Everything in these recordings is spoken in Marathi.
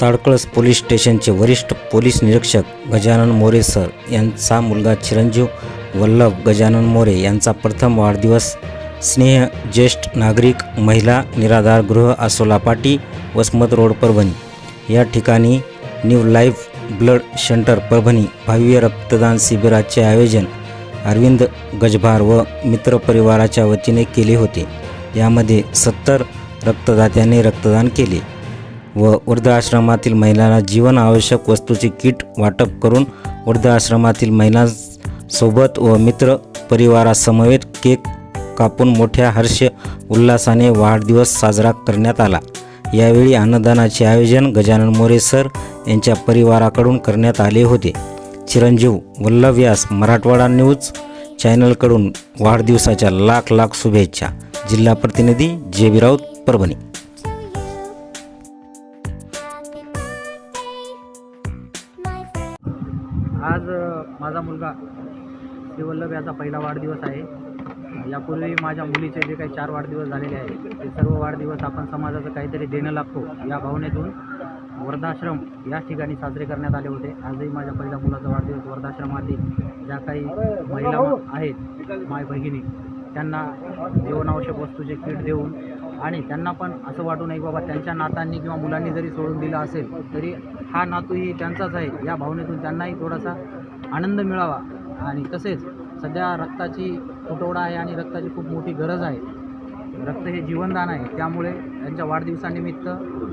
ताडकळस पोलीस स्टेशनचे वरिष्ठ पोलीस निरीक्षक गजानन मोरे सर यांचा मुलगा चिरंजीव वल्लभ गजानन मोरे यांचा प्रथम वाढदिवस. स्नेह ज्येष्ठ नागरिक महिला निराधार गृह आसोला पाटी वसमत रोड परभणी. या ठिकाणी new life blood centre Parbhani भव्य रक्तदान शिबिराचे आयोजन अरविंद गजभार व मित्रपरिवाराच्या वतीने केले होते. यामध्ये सत्तर रक्तदात्यांनी रक्तदान केले. व वृद्धाश्रमातील महिलांना जीवन आवश्यक वस्तूचे किट वाटप करून वृद्धाश्रमातील महिलांसोबत व मित्र परिवारासमवेत केक कापून मोठ्या हर्ष उल्हासाने वाढदिवस साजरा करण्यात आला. यावेळी अन्नदानाचे आयोजन गजानन मोरे सर यांच्या परिवाराकडून करण्यात आले होते. चिरंजीव वल्लभ व्यास मराठवाडा न्यूज चॅनलकडून वाढदिवसाच्या लाख लाख शुभेच्छा. जिल्हा प्रतिनिधी जे बी राऊत परभणी. आज माझा मुलगा श्रीवल्लभ याचा पहिला वाढदिवस आहे. यापूर्वी माझ्या मुलीचे जे काही चार वाढदिवस झालेले आहेत ते सर्व वाढदिवस आपण समाजाचं काहीतरी देणं लागतो या भावनेतून वृद्धाश्रम या ठिकाणी साजरे करण्यात आले होते. आजही माझ्या पहिल्या मुलाचा वाढदिवस वृद्धाश्रमातील ज्या काही महिला आहेत माय भगिनी त्यांना जीवनावश्यक वस्तूचे किट देऊन आणि त्यांना पण असं वाटू नये बाबा त्यांच्या नातांनी किंवा मुलांनी जरी सोडून दिलं असेल तरी हा नातूही त्यांचाच आहे. या भावनेतून त्यांनाही थोडासा आनंद मिळावा. आणि तसेच सध्या रक्ताची तुटवडा आहे आणि रक्ताची खूप मोठी गरज आहे. रक्त हे जीवनदान आहे. त्यामुळे त्यांच्या वाढदिवसानिमित्त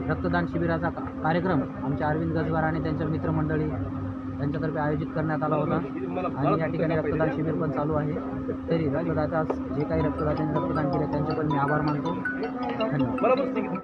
रक्तदान शिबिराचा का कार्यक्रम आमच्या अरविंद गजवार आणि त्यांच्या मित्रमंडळी यांच्यातर्फे आयोजित करण्यात आला होता. आणि या ठिकाणी रक्तदान शिबिर पण चालू आहे. तरी रक्तदाता जे काही रक्तदात्यांनी रक्तदान केले त्यांचे पण मी आभार मानतो. धन्यवाद.